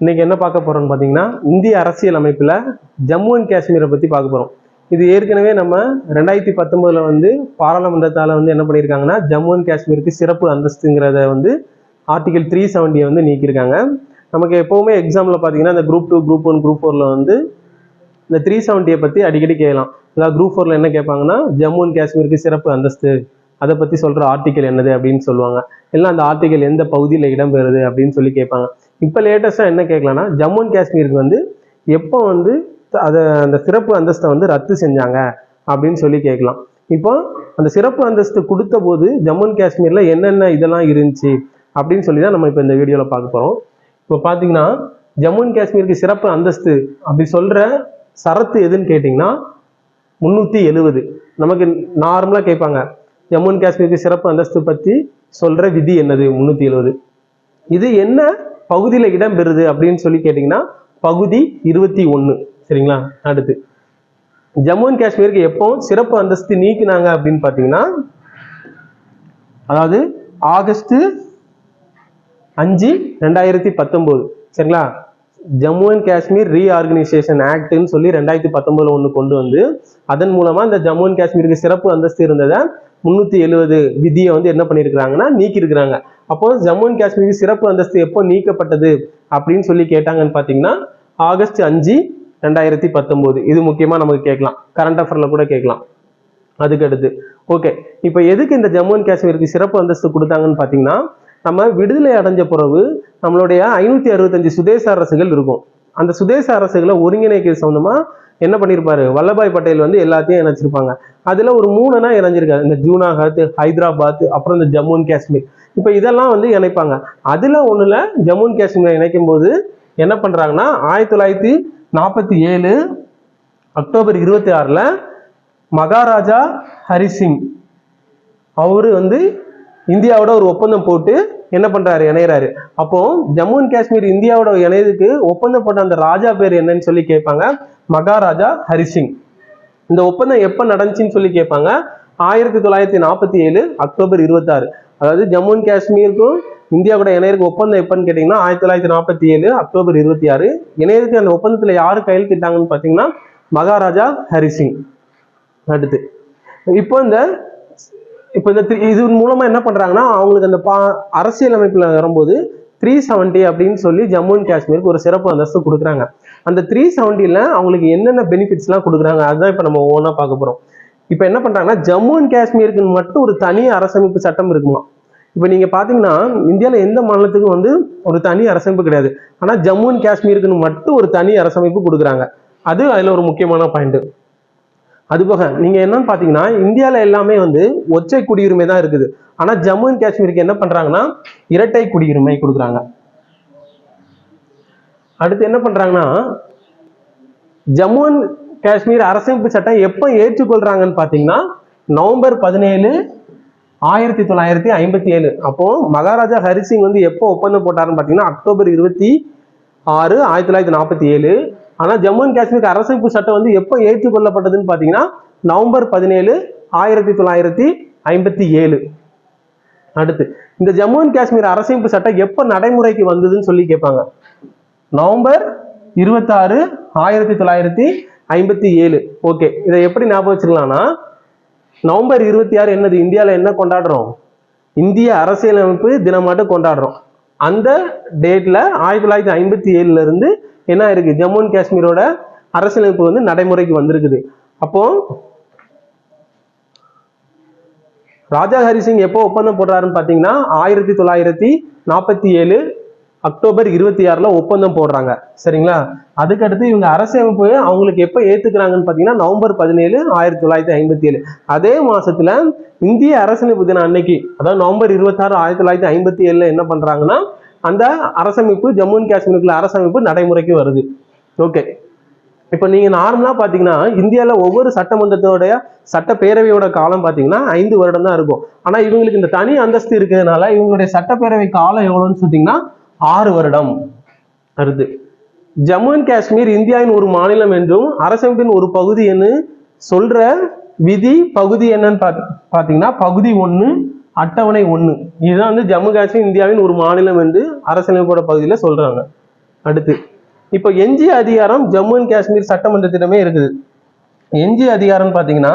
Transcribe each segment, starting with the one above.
இன்னைக்கு என்ன பார்க்க போறோம்னு பார்த்தீங்கன்னா இந்திய அரசியல் அமைப்பில் ஜம்மு அண்ட் காஷ்மீரை பற்றி பார்க்க போகிறோம் இது ஏற்கனவே நம்ம ரெண்டாயிரத்தி பத்தொன்பதுல வந்து பாராளுமன்றத்தால் வந்து என்ன பண்ணியிருக்காங்கன்னா ஜம்மு அண்ட் காஷ்மீருக்கு சிறப்பு அந்தஸ்துங்கிறத வந்து ஆர்டிகல் த்ரீ செவன்ட்டியை வந்து நீக்கியிருக்காங்க. நமக்கு எப்போவுமே எக்ஸாமில் பார்த்தீங்கன்னா இந்த group two group one group ஃபோரில் வந்து இந்த த்ரீ செவன்ட்டியை பற்றி அடிக்கடி கேட்கலாம். அதாவது குரூப் ஃபோரில் என்ன கேட்பாங்கன்னா ஜம்மு அண்ட் காஷ்மீருக்கு சிறப்பு அந்தஸ்து அதை பற்றி சொல்கிற ஆர்டிக்கல் என்னது அப்படின்னு சொல்லுவாங்க. இல்லை அந்த ஆர்டிக்கல் எந்த பகுதியில் இடம்பெறுது அப்படின்னு சொல்லி கேட்பாங்க. இப்போ லேட்டஸ்ட்டாக என்ன கேட்கலான்னா ஜம்மு அண்ட் காஷ்மீருக்கு வந்து எப்போ வந்து அதை அந்த சிறப்பு அந்தஸ்தை வந்து ரத்து செஞ்சாங்க? அப்படின்னு சொல்லி கேட்கலாம். இப்போ அந்த சிறப்பு அந்தஸ்து கொடுத்த போது ஜம்மு அண்ட் காஷ்மீரில் என்னென்ன இதெல்லாம் இருந்துச்சு? அப்படின்னு சொல்லி தான் நம்ம இப்போ இந்த வீடியோவில் பார்க்க போகிறோம் இப்போ பார்த்தீங்கன்னா ஜம்மு அண்ட் காஷ்மீருக்கு சிறப்பு அந்தஸ்து அப்படி சொல்கிற சரத்து எதுன்னு கேட்டிங்கன்னா முந்நூற்றி எழுவது. நமக்கு நார்மலாக கேட்பாங்க. ஜம்மு அண்ட் காஷ்மீருக்கு சிறப்பு அந்தஸ்து பற்றி சொல்கிற விதி என்னது? முந்நூற்றி எழுவது. இது என்ன பகுதியில் இடம்பெறுது அப்படின்னு சொல்லி கேட்டிங்கன்னா பகுதி இருபத்தி ஒன்று சரிங்களா? அடுத்து. ஜம்மு அண்ட் காஷ்மீருக்கு எப்போ சிறப்பு அந்தஸ்து நீக்கினாங்க அப்படின்னு பார்த்தீங்கன்னா அதாவது ஆகஸ்ட் அஞ்சு ரெண்டாயிரத்தி பத்தொம்போது. சரிங்களா? ஜம்மு அண்ட் காஷ்மீர் ரீஆர்கனைசேஷன் ஆக்ட்னு சொல்லி ரெண்டாயிரத்தி பத்தொன்பதுல ஒன்று கொண்டு வந்து அதன் மூலமா இந்த ஜம்மு அண்ட் காஷ்மீருக்கு சிறப்பு அந்தஸ்து இருந்ததை முந்நூற்றி எழுபது விதியை வந்து என்ன பண்ணியிருக்கிறாங்கன்னா நீக்கியிருக்கிறாங்க. அப்போ ஜம்மு அண்ட் காஷ்மீருக்கு சிறப்பு அந்தஸ்து எப்போ நீக்கப்பட்டது அப்படின்னு சொல்லி கேட்டாங்கன்னு பார்த்தீங்கன்னா ஆகஸ்ட் அஞ்சு ரெண்டாயிரத்தி பத்தொம்போது இது முக்கியமாக நமக்கு கேட்கலாம். கரண்ட் அஃபரில் கூட கேட்கலாம். அதுக்கு அடுத்து. ஓகே இப்போ எதுக்கு இந்த ஜம்மு அண்ட் காஷ்மீருக்கு சிறப்பு அந்தஸ்து கொடுத்தாங்கன்னு பார்த்தீங்கன்னா நம்ம விடுதலை அடைஞ்ச பிறகு நம்மளுடைய ஐநூற்றி அறுபத்தஞ்சு சுதேச அரசுகள் இருக்கும். அந்த சுதேச அரசுகளை ஒருங்கிணைக்க சம்மந்தமாக என்ன பண்ணியிருப்பாரு வல்லபாய் பட்டேல் வந்து எல்லாத்தையும் இணைச்சிருப்பாங்க. அதில் ஒரு மூணுனா இணைஞ்சிருக்காரு. இந்த ஜூனாகத் ஹைதராபாத் அப்புறம் இந்த ஜம்மு அண்ட் காஷ்மீர். இப்போ இதெல்லாம் வந்து இணைப்பாங்க. அதில் ஒன்றில் ஜம்மு அண்ட் காஷ்மீரை இணைக்கும் போது என்ன பண்ணுறாங்கன்னா ஆயிரத்தி தொள்ளாயிரத்தி நாற்பத்தி ஏழு அக்டோபர் இருபத்தி ஆறில் மகாராஜா ஹரிசிங் அவர் வந்து இந்தியாவோட ஒரு ஒப்பந்தம் போட்டு என்ன பண்றாரு? இணையறாரு. அப்போ ஜம்மு அண்ட் காஷ்மீர் இந்தியாவோட இணையதுக்கு ஒப்பந்தம் போட்ட அந்த ராஜா பேர் என்னன்னு சொல்லி கேட்பாங்க. மகாராஜா ஹரிசிங். இந்த ஒப்பந்தம் எப்ப நடந்துச்சுன்னு சொல்லி கேட்பாங்க. ஆயிரத்தி தொள்ளாயிரத்தி நாற்பத்தி ஏழு அக்டோபர் இருபத்தாறு. அதாவது ஜம்மு அண்ட் காஷ்மீருக்கும் இந்தியா கூட இணையருக்கு ஒப்பந்தம் எப்பன்னு கேட்டீங்கன்னா ஆயிரத்தி தொள்ளாயிரத்தி நாற்பத்தி ஏழு அக்டோபர் இருபத்தி ஆறு இணையருக்கு அந்த ஒப்பந்தத்துல யாரு கையெழுத்திட்டாங்கன்னு பாத்தீங்கன்னா மகாராஜா ஹரிசிங். அடுத்து. இப்போ இந்த இப்போ இந்த த்ரீ இது மூலமா என்ன பண்றாங்கன்னா அவங்களுக்கு அந்த பா அரசியல் அமைப்புல வரும்போது த்ரீ செவன்ட்டி அப்படின்னு சொல்லி ஜம்மு அண்ட் காஷ்மீருக்கு ஒரு சிறப்பு அந்தஸ்து கொடுக்குறாங்க. அந்த த்ரீ செவன்ட்டியில் அவங்களுக்கு என்னென்ன பெனிஃபிட்ஸ்லாம் கொடுக்குறாங்க அதுதான் இப்போ நம்ம ஓனாக பார்க்க போகிறோம் இப்போ என்ன பண்ணுறாங்கன்னா ஜம்மு அண்ட் காஷ்மீருக்கு மட்டும் ஒரு தனி அரசமைப்பு சட்டம் இருக்குமா? இப்போ நீங்கள் பார்த்தீங்கன்னா இந்தியாவில் எந்த மாநிலத்துக்கும் வந்து ஒரு தனி அரசமைப்பு கிடையாது. ஆனால் ஜம்மு அண்ட் காஷ்மீருக்குன்னு மட்டும் ஒரு தனி அரசமைப்பு கொடுக்குறாங்க. அது அதில் ஒரு முக்கியமான பாயிண்ட் அது போக நீங்க என்னன்னு பாத்தீங்கன்னா இந்தியாவில் எல்லாமே வந்து ஒற்றை குடியுரிமை தான் இருக்குது. ஆனா ஜம்மு அண்ட் காஷ்மீருக்கு என்ன பண்றாங்கன்னா இரட்டை குடியுரிமை கொடுக்குறாங்க. அடுத்து என்ன பண்றாங்கன்னா ஜம்மு அண்ட் காஷ்மீர் அரசமைப்பு சட்டம் எப்போ ஏற்றுக்கொள்றாங்கன்னு பாத்தீங்கன்னா நவம்பர் பதினேழு ஆயிரத்தி தொள்ளாயிரத்தி ஐம்பத்தி ஏழு அப்போ மகாராஜா ஹரிசிங் வந்து எப்போ ஒப்பந்தம் போட்டாருன்னு பாத்தீங்கன்னா அக்டோபர் இருபத்தி ஆறு ஆயிரத்தி தொள்ளாயிரத்தி நாற்பத்தி ஏழு ஆனால் ஜம்மு அண்ட் காஷ்மீருக்கு அரசமைப்பு சட்டம் வந்து எப்போ ஏற்றுக்கொள்ளப்பட்டதுன்னு பார்த்தீங்கன்னா நவம்பர் பதினேழு ஆயிரத்தி தொள்ளாயிரத்தி ஐம்பத்தி ஏழு. அடுத்து இந்த ஜம்மு அண்ட் காஷ்மீர் அரசமைப்பு சட்டம் எப்போ நடைமுறைக்கு வந்ததுன்னு சொல்லி கேட்பாங்க. நவம்பர் இருபத்தாறு ஆயிரத்தி தொள்ளாயிரத்தி ஐம்பத்தி ஏழு. ஓகே இதை எப்படி ஞாபகம் வச்சுக்கலாம்னா நவம்பர் இருபத்தி ஆறு என்னது? இந்தியாவில் என்ன கொண்டாடுறோம்? இந்திய அரசியலமைப்பு தினமாட்டம் கொண்டாடுறோம். அந்த டேட்ல ஆயிரத்தி தொள்ளாயிரத்தி ஐம்பத்தி ஏழுல இருந்து என்ன இருக்கு? ஜம்மு அண்ட் காஷ்மீரோட அரசியலமைப்பு வந்து நடைமுறைக்கு வந்திருக்குது. அப்போ ராஜா ஹரிசிங் எப்போ ஒப்பந்தம் போடுறாருன்னு பார்த்தீங்கன்னா ஆயிரத்தி தொள்ளாயிரத்தி நாற்பத்தி ஏழு அக்டோபர் இருபத்தி ஆறுல ஒப்பந்தம் போடுறாங்க. சரிங்களா? அதுக்கடுத்து இவங்க அரசியமைப்பு அவங்களுக்கு எப்போ ஏத்துக்கிறாங்கன்னு பார்த்தீங்கன்னா நவம்பர் பதினேழு ஆயிரத்தி தொள்ளாயிரத்தி ஐம்பத்தி ஏழு. அதே மாசத்துல இந்திய அரசியலமைப்பு தினம் அன்னைக்கு அதாவது நவம்பர் இருபத்தாறு ஆயிரத்தி தொள்ளாயிரத்தி ஐம்பத்தி ஏழுல என்ன பண்றாங்கன்னா அந்த அரசமைப்பு ஜம்மு அண்ட் காஷ்மீருக்குள்ள அரசமைப்பு நடைமுறைக்கு வருது. ஓகே இப்போ நீங்க நார்மலா பாத்தீங்கன்னா இந்தியாவில் ஒவ்வொரு சட்டமன்றத்தோடைய சட்டப்பேரவையோட காலம் பாத்தீங்கன்னா ஐந்து வருடம் தான் இருக்கும். ஆனா இவங்களுக்கு இந்த தனி அந்தஸ்து இருக்கிறதுனால இவங்களுடைய சட்டப்பேரவை காலம் எவ்வளோன்னு சொல்லிட்டீங்கன்னா ஆறு வருடம் வருது. ஜம்மு அண்ட் காஷ்மீர் இந்தியாவின் ஒரு மாநிலம் என்றும் அரசமைப்பின் ஒரு பகுதி என்று சொல்ற விதி பகுதி என்னன்னு பார்த்து பாத்தீங்கன்னா பகுதி ஒன்று அட்டவணை ஒன்று இதுதான் வந்து ஜம்மு காஷ்மீர் இந்தியாவின் ஒரு மாநிலம் என்று அரசியலமைப்போட பகுதியில் சொல்கிறாங்க அடுத்து இப்போ எஞ்சிய அதிகாரம் ஜம்மு அண்ட் காஷ்மீர் சட்டமன்றத்திடமே இருக்குது. எஞ்சிய அதிகாரம்னு பார்த்தீங்கன்னா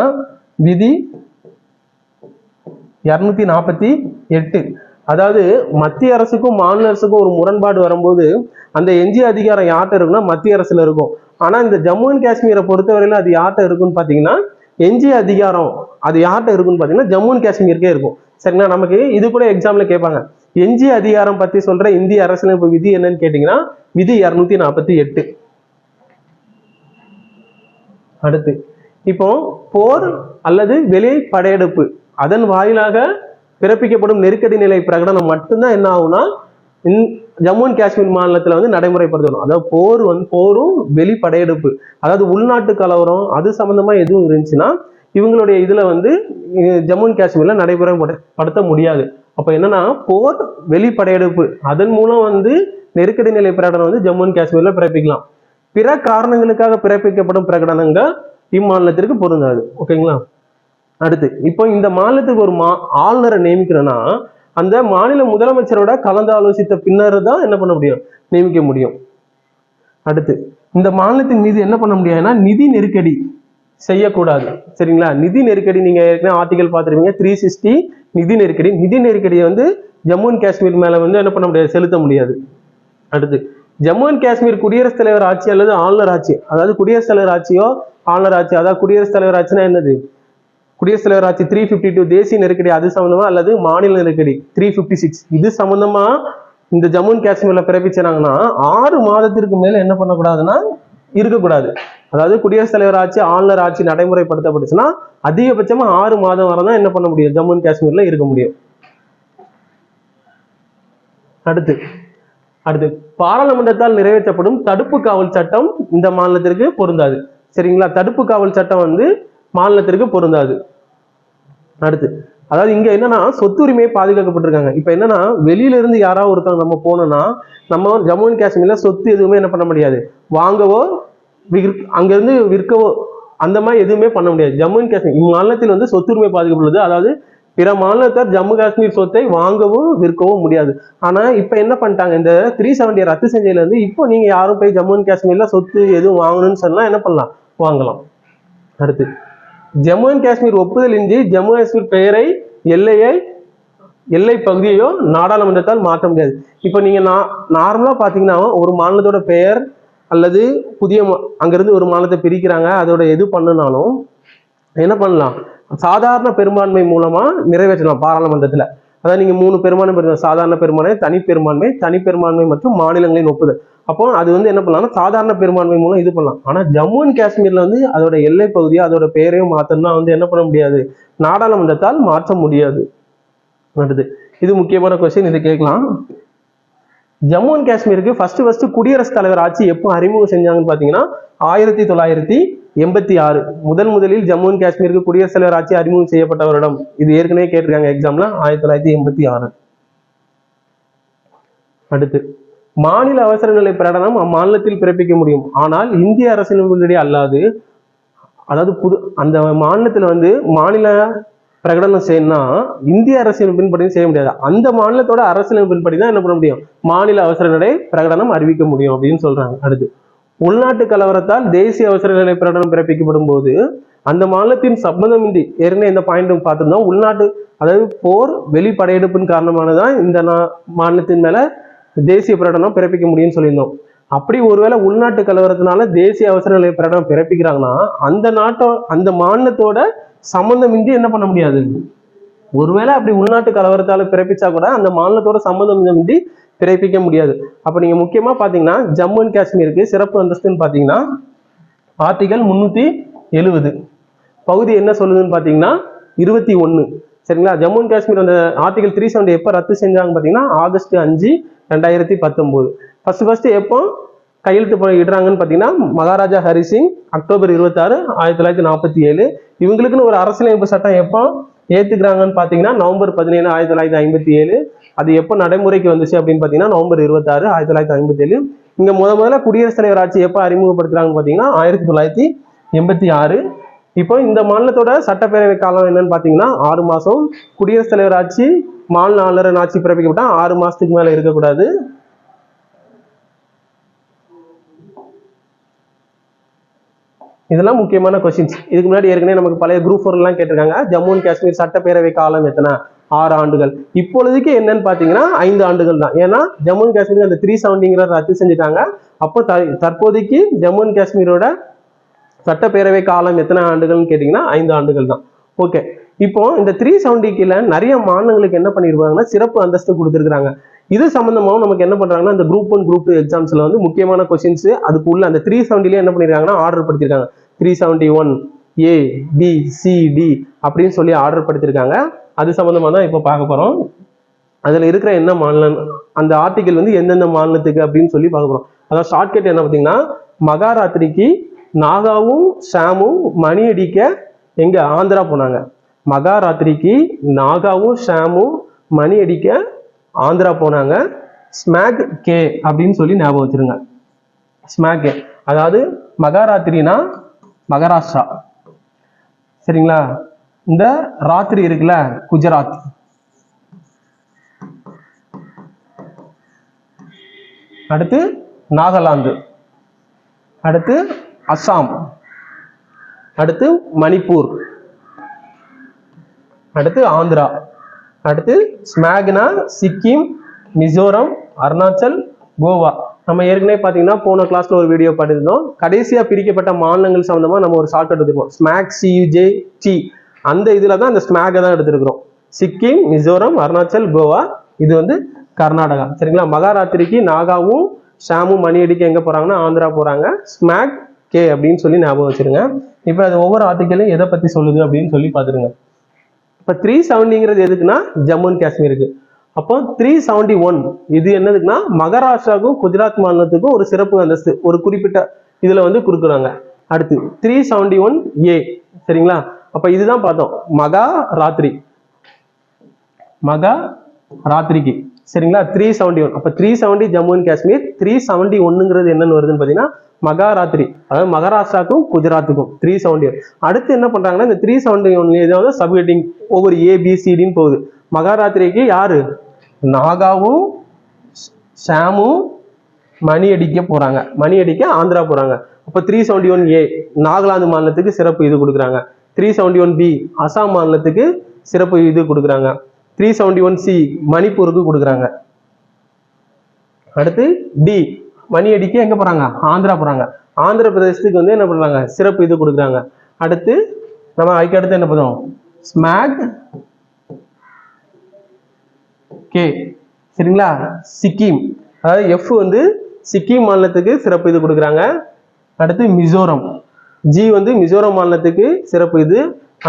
விதி இரநூத்தி நாற்பத்தி எட்டு. அதாவது மத்திய அரசுக்கும் மாநில அரசுக்கும் ஒரு முரண்பாடு வரும்போது அந்த எஞ்சிய அதிகாரம் யார்கிட்ட இருக்குன்னா மத்திய அரசுல இருக்கும். ஆனால் இந்த ஜம்மு அண்ட் காஷ்மீரை பொறுத்தவரையில அது யார்கிட்ட இருக்குன்னு பார்த்தீங்கன்னா எஞ்சிய அதிகாரம் அது யார்கிட்ட இருக்குன்னு பார்த்தீங்கன்னா ஜம்மு அண்ட் காஷ்மீருக்கே இருக்கும். சரிங்களா? நமக்கு இது கூட எக்ஸாம்ல கேட்பாங்க எஞ்சிய அதிகாரம் பத்தி சொல்ற இந்திய அரசியலமைப்பு விதி என்னன்னு கேட்டீங்கன்னா விதி இருநூத்தி நாற்பத்தி எட்டு. அடுத்து இப்போ போர் அல்லது வெளி படையெடுப்பு அதன் வாயிலாக பிறப்பிக்கப்படும் நெருக்கடி நிலை பிரகடனம் மட்டும்தான் என்ன ஆகும்னா ஜம்மு அண்ட் காஷ்மீர் மாநிலத்தில் வந்து நடைமுறைப்படுத்தணும். அதாவது போர் வந்து போரும் வெளி படையெடுப்பு. அதாவது உள்நாட்டு கலவரம் அது சம்பந்தமா எதுவும் இருந்துச்சுன்னா இவங்களுடைய இதில் வந்து ஜம்மு அண்ட் காஷ்மீர்ல படுத்த முடியாது. அப்போ என்னன்னா போர் வெளிப்படையெடுப்பு. அதன் மூலம் வந்து நெருக்கடி நிலை பிரகடனம் வந்து ஜம்மு அண்ட் காஷ்மீரில் பிறப்பிக்கலாம். பிற காரணங்களுக்காக பிறப்பிக்கப்படும் பிரகடனங்கள் இம்மாநிலத்திற்கு பொருந்தாது. ஓகேங்களா? அடுத்து இப்போ இந்த மாநிலத்துக்கு ஒரு மா ஆளுநரை நியமிக்கிறேன்னா அந்த மாநில முதலமைச்சரோட கலந்து ஆலோசித்த பின்னர் தான் என்ன பண்ண முடியும்? நியமிக்க முடியும். அடுத்து இந்த மாநிலத்தின் மீது என்ன பண்ண முடியாதுன்னா நிதி நெருக்கடி. செய்யக்கூடாது. சரிங்களா? நிதி நெருக்கடி நீங்க ஏற்கனவே ஆர்டிகல் பார்த்துருவீங்க த்ரீ சிக்ஸ்டி நிதி நெருக்கடி. நிதி நெருக்கடியை வந்து ஜம்மு அண்ட் காஷ்மீர் மேல வந்து என்ன பண்ண முடியாது? செலுத்த முடியாது. அடுத்து ஜம்மு அண்ட் காஷ்மீர் குடியரசுத் தலைவர் ஆட்சி அல்லது ஆளுநர் ஆட்சி? அதாவது குடியரசுத் தலைவர் ஆட்சியோ ஆளுநர் ஆட்சி? அதாவது குடியரசுத் தலைவர் ஆட்சினா என்னது? குடியரசுத் தலைவர் ஆட்சி த்ரீ ஃபிஃப்டி டூ தேசிய நெருக்கடி அது சம்பந்தமா அல்லது மாநில நெருக்கடி? த்ரீ ஃபிஃப்டி சிக்ஸ் இது சம்பந்தமா இந்த ஜம்மு அண்ட் காஷ்மீர்ல பிறப்பிச்சாங்கன்னா ஆறு மாதத்திற்கு மேல என்ன பண்ணக்கூடாதுன்னா இருக்கக்கூடாது. அதாவது குடியரசுத் தலைவர் ஆட்சி ஆளுநர் ஆட்சி நடைமுறைப்படுத்தப்பட்டுச்சுன்னா அதிகபட்சமா ஆறு மாதம் வரை தான் என்ன பண்ண முடியும்? ஜம்மு அண்ட் காஷ்மீர்ல இருக்க முடியும். அடுத்து அடுத்து பாராளுமன்றத்தால் நிறைவேற்றப்படும் தடுப்பு காவல் சட்டம் இந்த மாநிலத்திற்கு பொருந்தாது. சரிங்களா? தடுப்பு காவல் சட்டம் வந்து மாநிலத்திற்கு பொருந்தாது. அடுத்து அதாவது இங்க என்னன்னா சொத்துரிமை பாதுகாக்கப்பட்டிருக்காங்க. இப்ப என்னன்னா வெளியில இருந்து யாராவது ஒருத்தவங்க நம்ம போனோம்னா நம்ம ஜம்மு அண்ட் காஷ்மீர்ல சொத்து எதுவுமே என்ன பண்ண முடியாது. வாங்கவோ அங்க இருந்து விற்கவோ அந்த மாதிரி எதுவுமே பண்ண முடியாது. ஜம்மு அண்ட் காஷ்மீர் இம்மாநிலத்தில் வந்து சொத்துரிமை பாதுகாப்புள்ளது. அதாவது பிற மாநிலத்தார் ஜம்மு காஷ்மீர் சொத்தை வாங்கவோ விற்கவோ முடியாது. ஆனா இப்ப என்ன பண்ணிட்டாங்க? இந்த த்ரீ செவன்டி ரத்து செஞ்சதுல இருந்து இப்போ நீங்க யாரும் போய் ஜம்மு அண்ட் காஷ்மீர்ல சொத்து எதுவும் வாங்கணும்னு சொன்னா என்ன பண்ணலாம்? வாங்கலாம். அடுத்து. ஜம்மு அண்ட் காஷ்மீர் ஒப்புதலின்றி ஜம்மு காஷ்மீர் பெயரை எல்லையை எல்லை பகுதியையோ நாடாளுமன்றத்தால் மாற்ற முடியாது. இப்போ நீங்க நார்மலா பாத்தீங்கன்னா ஒரு மாநிலத்தோட பெயர் அல்லது புதிய மா- அங்கிருந்து ஒரு மாநிலத்தை பிரிக்கிறாங்க அதோட எது பண்ணுனாலும் என்ன பண்ணலாம்? சாதாரண பெரும்பான்மை மூலமா நிறைவேற்றலாம் பாராளுமன்றத்துல. அதாவது நீங்கள் மூணு பெரும்பான்மை பெறுங்க. சாதாரண பெரும்பான்மை தனி பெரும்பான்மை தனி பெரும்பான்மை மற்றும் மாநிலங்களின் ஒப்புதல். அப்போ அது வந்து என்ன பண்ணலாம்னா சாதாரண பெரும்பான்மை மூலம் இது பண்ணலாம். ஆனால் ஜம்மு அண்ட் காஷ்மீரில் வந்து அதோட எல்லை பகுதியோ அதோட பெயரையும் மாற்றணும்னா வந்து என்ன பண்ண முடியாது. நாடாளுமன்றத்தால் மாற்ற முடியாது. அடுத்து இது முக்கியமான கொஸ்டின் இது கேட்கலாம். ஜம்மு அண்ட் காஷ்மீருக்கு ஃபர்ஸ்ட் ஃபர்ஸ்ட் குடியரசுத் தலைவர் ஆட்சி எப்போ அறிமுகம் செஞ்சாங்கன்னு பார்த்தீங்கன்னா ஆயிரத்தி தொள்ளாயிரத்தி எண்பத்தி ஆறு. முதல் முதலில் ஜம்மு அண்ட் காஷ்மீருக்கு குடியரசுத் தலைவர் ஆட்சி அறிமுகம் செய்யப்பட்ட வருடம் இது ஏற்கனவே கேட்டிருக்காங்க எக்ஸாம்ல ஆயிரத்தி தொள்ளாயிரத்தி எண்பத்தி ஆறு. அடுத்து மாநில அவசர நிலை பிரகடனம் அம்மாநிலத்தில் பிறப்பிக்க முடியும். ஆனால் இந்திய அரசினுடைய அல்லாது அதாவது புது அந்த மாநிலத்தில் வந்து மாநில பிரகடனம் செய்யணும்னா இந்திய அரசியலமைப்பின்படி செய்ய முடியாது. அந்த மாநிலத்தோட அரசியலமைப்பின்படி தான் என்ன பண்ண முடியும்? மாநில அவசர நிலை பிரகடனம் அறிவிக்க முடியும் அப்படின்னு சொல்றாங்க. அடுத்து உள்நாட்டு கலவரத்தால் தேசிய அவசர நிலை பிரகடனம் பிறப்பிக்கப்படும் போது அந்த மாநிலத்தின் சம்பந்தமின்றி ஏற்கனவே இந்த பாயிண்ட் பார்த்திருந்தோம். உள்நாட்டு அதாவது போர் வெளி படையெடுப்பின் காரணமானதான் இந்த நா- மாநிலத்தின் மேல தேசிய பிரகடனம் பிறப்பிக்க முடியும்னு சொல்லியிருந்தோம். அப்படி ஒருவேளை உள்நாட்டு கலவரத்தினால தேசிய அவசர நிலை பிரகடனம் பிறப்பிக்கிறாங்கன்னா அந்த நாட்டோ அந்த மாநிலத்தோட சம்பந்தமின்றி என்ன பண்ண முடியாது? ஒருவேளை அப்படி உள்நாட்டு கலவரத்தால பிறப்பிச்சா கூட அந்த மாநிலத்தோட சம்மந்தமின்றி பிறப்பிக்க முடியாது. அப்போ நீங்கள் முக்கியமாக பார்த்தீங்கன்னா ஜம்மு அண்ட் காஷ்மீருக்கு சிறப்பு அந்தஸ்துன்னு பார்த்தீங்கன்னா ஆர்டிகல் முந்நூற்றி எழுவது. பகுதி என்ன சொல்லுதுன்னு பார்த்தீங்கன்னா இருபத்தி ஒன்று சரிங்களா? ஜம்மு அண்ட் காஷ்மீர் அந்த ஆர்டிகல் த்ரீ செவன்டி எப்போ ரத்து செஞ்சாங்க பார்த்தீங்கன்னா ஆகஸ்ட் அஞ்சு ரெண்டாயிரத்தி பத்தொம்போது ஃபஸ்ட்டு ஃபஸ்ட்டு எப்போ கையெழுத்து போய் இடுறாங்கன்னு பார்த்தீங்கன்னா மகாராஜா ஹரிசிங் அக்டோபர் இருபத்தாறு ஆயிரத்தி தொள்ளாயிரத்தி நாற்பத்தி ஏழு. இவங்களுக்குன்னு ஒரு அரசியலமைப்பு சட்டம் எப்போ ஏற்றுக்கிறாங்கன்னு பார்த்தீங்கன்னா நவம்பர் பதினேழு ஆயிரத்தி தொள்ளாயிரத்தி ஐம்பத்தி ஏழு. அது எப்போ நடைமுறைக்கு வந்துச்சு அப்படின்னு பார்த்தீங்கன்னா நவம்பர் இருபத்தாறு ஆயிரத்தி தொள்ளாயிரத்தி ஐம்பத்தி ஏழு இங்க முத முதல்ல குடியரசுத் தலைவர் ஆட்சி எப்போ அறிமுகப்படுத்துகிறாங்கன்னு பார்த்தீங்கன்னா ஆயிரத்தி தொள்ளாயிரத்தி எண்பத்தி ஆறு. இப்போ இந்த மாநிலத்தோட சட்டப்பேரவை காலம் என்னன்னு பார்த்தீங்கன்னா ஆறு மாதம் குடியரசுத் தலைவர் ஆட்சி மாநில ஆளுநர் ஆட்சி பிறப்பிக்கப்பட்டால் ஆறு மாதத்துக்கு மேலே இருக்கக்கூடாது. இதெல்லாம் முக்கியமான கொஸ்டின்ஸ் இதுக்கு முன்னாடி ஏற்கனவே நமக்கு பழைய குரூப் எல்லாம் கேட்டிருக்காங்க. ஜம்மு அண்ட் காஷ்மீர் சட்டப்பேரவை காலம் எத்தனை? ஆறு ஆண்டுகள். இப்பொழுதுக்கு என்னன்னு பார்த்தீங்கன்னா ஐந்து ஆண்டுகள் தான். ஏன்னா ஜம்மு அண்ட் காஷ்மீர் அந்த த்ரீ செவன்டிங்கிற ரத்து செஞ்சுட்டாங்க. அப்போ த- தற்போதைக்கு ஜம்மு அண்ட் காஷ்மீரோட சட்டப்பேரவை காலம் எத்தனை ஆண்டுகள்னு கேட்டிங்கன்னா ஐந்து ஆண்டுகள் தான். ஓகே இப்போ இந்த த்ரீ செவன்டி கீழே நிறைய மாநிலங்களுக்கு என்ன பண்ணியிருப்பாங்கன்னா சிறப்பு அந்தஸ்து கொடுத்துருக்காங்க இது சம்பந்தமாகவும் நமக்கு என்ன பண்ணுறாங்கன்னா இந்த குரூப் ஒன் குரூப் டூ எக்ஸாம்ஸில் வந்து முக்கியமான கொஸ்டின்ஸ் அதுக்குள்ள அந்த த்ரீ செவன்ட்டிலேயே என்ன பண்ணியிருக்காங்கன்னா order படுத்திருக்காங்க. Three seventy one A B C D அப்படின்னு சொல்லி ஆர்டர் படுத்திருக்காங்க. அது சம்மந்தமாக தான் இப்போ பார்க்க போகிறோம் அதில் இருக்கிற என்ன மாநிலம் அந்த ஆர்டிக்கல் வந்து எந்தெந்த மாநிலத்துக்கு அப்படின்னு சொல்லி பார்க்க போகிறோம் அதான் ஷார்ட்கட் என்ன பார்த்தீங்கன்னா மகாராத்திரிக்கு நாகாவும் ஷாமும் மணி அடிக்க எங்கே ஆந்திரா போனாங்க. மகாராத்திரிக்கு நாகாவும் ஷாமும் மணி அடிக்க ஆந்திரா போனாங்க. ஸ்மாக் கே அப்படின்னு சொல்லி ஞாபகம் வச்சிருங்க. ஸ்மாக் கே. அதாவது மகாராத்திரினா மகாராஷ்டிரா. சரிங்களா? இந்த ராத்திரி இருக்குல்ல குஜராத். அடுத்து நாகாலாந்து. அடுத்து அஸ்ஸாம். அடுத்து மணிப்பூர். அடுத்து ஆந்திரா. அடுத்து ஸ்மாக்னா சிக்கிம் மிசோரம் அருணாச்சல் கோவா. நம்ம ஏற்கனவே பார்த்தீங்கன்னா போன கிளாஸ்ல ஒரு வீடியோ பார்த்துருந்தோம். கடைசியாக பிரிக்கப்பட்ட மாநிலங்கள் சம்மந்தமாக நம்ம ஒரு ஷார்ட் எடுத்துருக்கோம். ஸ்மாக் சியூஜே டி. அந்த இதில் தான் அந்த ஸ்மாகை தான் எடுத்துருக்கிறோம். சிக்கிம் மிசோரம் அருணாச்சல் கோவா. இது வந்து கர்நாடகா. சரிங்களா? மகாராத்திரிக்கு நாகாவும் ஷாமும் மணி அடிக்க எங்கே போறாங்கன்னா ஆந்திரா போறாங்க. ஸ்மாக் கே அப்படின்னு சொல்லி ஞாபகம் வச்சிருங்க. இப்போ அது ஒவ்வொரு ஆர்டிக்கலும் எதை பத்தி சொல்லுது அப்படின்னு சொல்லி பார்த்துருங்க. இப்போ த்ரீ செவன்டிங்கிறது எதுக்குன்னா ஜம்மு அண்ட் காஷ்மீருக்கு. அப்போ த்ரீ செவன்டி ஒன் இது என்னதுக்குன்னா மகாராஷ்டிராவுக்கும் குஜராத் மாநிலத்துக்கும் ஒரு சிறப்பு அந்தஸ்து ஒரு குறிப்பிட்ட இதில் வந்து கொடுக்குறாங்க. அடுத்து த்ரீ செவன்டி ஒன் ஏ சரிங்களா? அப்போ இதுதான் பார்த்தோம் மகா ராத்திரி மகா ராத்திரிக்கு சரிங்களா? த்ரீ செவன்டி ஒன் அப்போ three seventy Jammu and Kashmir three seventy ஒன்னுங்கிறது என்னன்னு வருதுன்னு பார்த்தீங்கன்னா மகாராத்திரி. அதாவது மகாராஷ்டிராக்கும் குஜராத்துக்கும் த்ரீ செவன்டி ஒன் அடுத்து என்ன பண்ணுறாங்கன்னா இந்த த்ரீ செவன்டி ஒன் ஏதாவது சப்ஹெட்டிங் ஒவ்வொரு ஏபிசிடின்னு போகுது. மகாராத்திரிக்கு யாரு? நாகாவும் ஷாமும் மணி அடிக்க போகிறாங்க மணி அடிக்க ஆந்திரா போகிறாங்க அப்போ three seventy one A Nagaland மாநிலத்துக்கு சிறப்பு இது கொடுக்குறாங்க. Three seventy one B Assam மாநிலத்துக்கு சிறப்பு இது கொடுக்குறாங்க. த்ரீ செவன்டி ஒன் சி மணிப்பூருக்கு கொடுக்குறாங்க. அடுத்து டி மணி அடிக்க எங்கே போகிறாங்க ஆந்திரா போகிறாங்க ஆந்திர பிரதேசத்துக்கு வந்து என்ன பண்ணுறாங்க சிறப்பு இது கொடுக்குறாங்க. அடுத்து நம்ம அதுக்கு அடுத்து என்ன பண்ணுவோம் ஸ்மாக் கே சரிங்களா? சிக்கிம். அதாவது எஃப் வந்து சிக்கிம் மாநிலத்துக்கு சிறப்பு இது கொடுக்குறாங்க. அடுத்து மிசோரம். ஜி வந்து மிசோரம் மாநிலத்துக்கு சிறப்பு இது.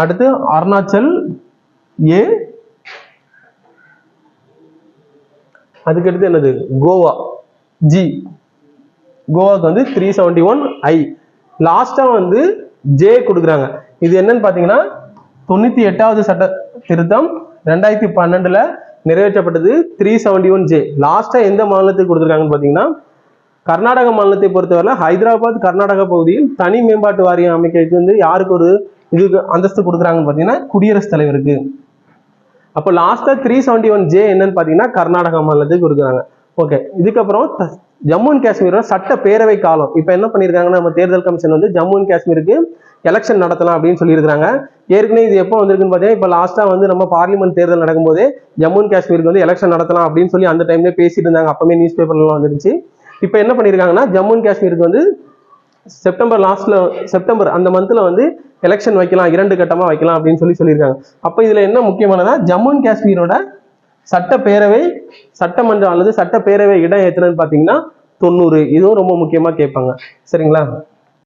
அடுத்து அருணாச்சல் ஏ அதுக்கடுத்து என்னது? கோவா. ஜி கோவாக்கு வந்து த்ரீ செவன்டி ஒன் ஐ லாஸ்டா வந்து ஜே கொடுக்குறாங்க. இது என்னன்னு பாத்தீங்கன்னா தொண்ணூத்தி எட்டாவது சட்ட திருத்தம் ரெண்டாயிரத்தி பன்னெண்டுல நிறைவேற்றப்பட்டது த்ரீ செவன்டி ஒன் ஜே லாஸ்டா எந்த மாநிலத்துக்கு கொடுத்துருக்காங்கன்னு பாத்தீங்கன்னா கர்நாடக மாநிலத்தை பொறுத்தவரை ஹைதராபாத் கர்நாடகா பகுதியில் தனி மேம்பாட்டு வாரியம் அமைக்கிறதுக்கு வந்து யாருக்கு ஒரு இதுக்கு அந்தஸ்து கொடுக்குறாங்கன்னு பாத்தீங்கன்னா குடியரசுத் தலைவருக்கு. அப்போ லாஸ்டா த்ரீ செவன்டி ஒன் ஜே என்னன்னு பாத்தீங்கன்னா கர்நாடகா மாநிலத்துக்கு கொடுக்குறாங்க ஓகே இதுக்கப்புறம் ஜம்மு அண்ட் காஷ்மீரோட சட்ட பேரவை காலம். இப்போ என்ன பண்ணியிருக்காங்கன்னா நம்ம தேர்தல் கமிஷன் வந்து ஜம்மு அண்ட் காஷ்மீருக்கு எலெக்ஷன் நடத்தலாம் அப்படின்னு சொல்லியிருக்காங்க ஏற்கனவே இது எப்போ வந்திருக்குன்னு பார்த்தீங்கன்னா இப்போ லாஸ்ட்டாக வந்து நம்ம பார்லிமெண்ட் தேர்தல் நடக்கும்போதே ஜம்மு அண்ட் காஷ்மீருக்கு வந்து எலெக்ஷன் நடத்தலாம் அப்படின்னு சொல்லி அந்த டைம்லேயே பேசிட்டு இருந்தாங்க. அப்பவே நியூஸ் பேப்பர்லாம் வந்துருச்சு. இப்போ என்ன பண்ணியிருக்காங்கன்னா ஜம்மு அண்ட் காஷ்மீருக்கு வந்து செப்டம்பர் லாஸ்ட்ல செப்டம்பர் அந்த மந்த்ல வந்து எலெக்ஷன் வைக்கலாம் இரண்டு கட்டமா வைக்கலாம் அப்படின்னு சொல்லி சொல்லியிருக்காங்க. அப்ப இதுல என்ன முக்கியமானதா? ஜம்மு அண்ட் காஷ்மீரோட சட்டப்பேரவை சட்டமன்றம் அல்லது சட்டப்பேரவை இடம் எத்தனைன்னு பாத்தீங்கன்னா தொண்ணூறு. இதுவும் ரொம்ப முக்கியமா கேட்பாங்க. சரிங்களா?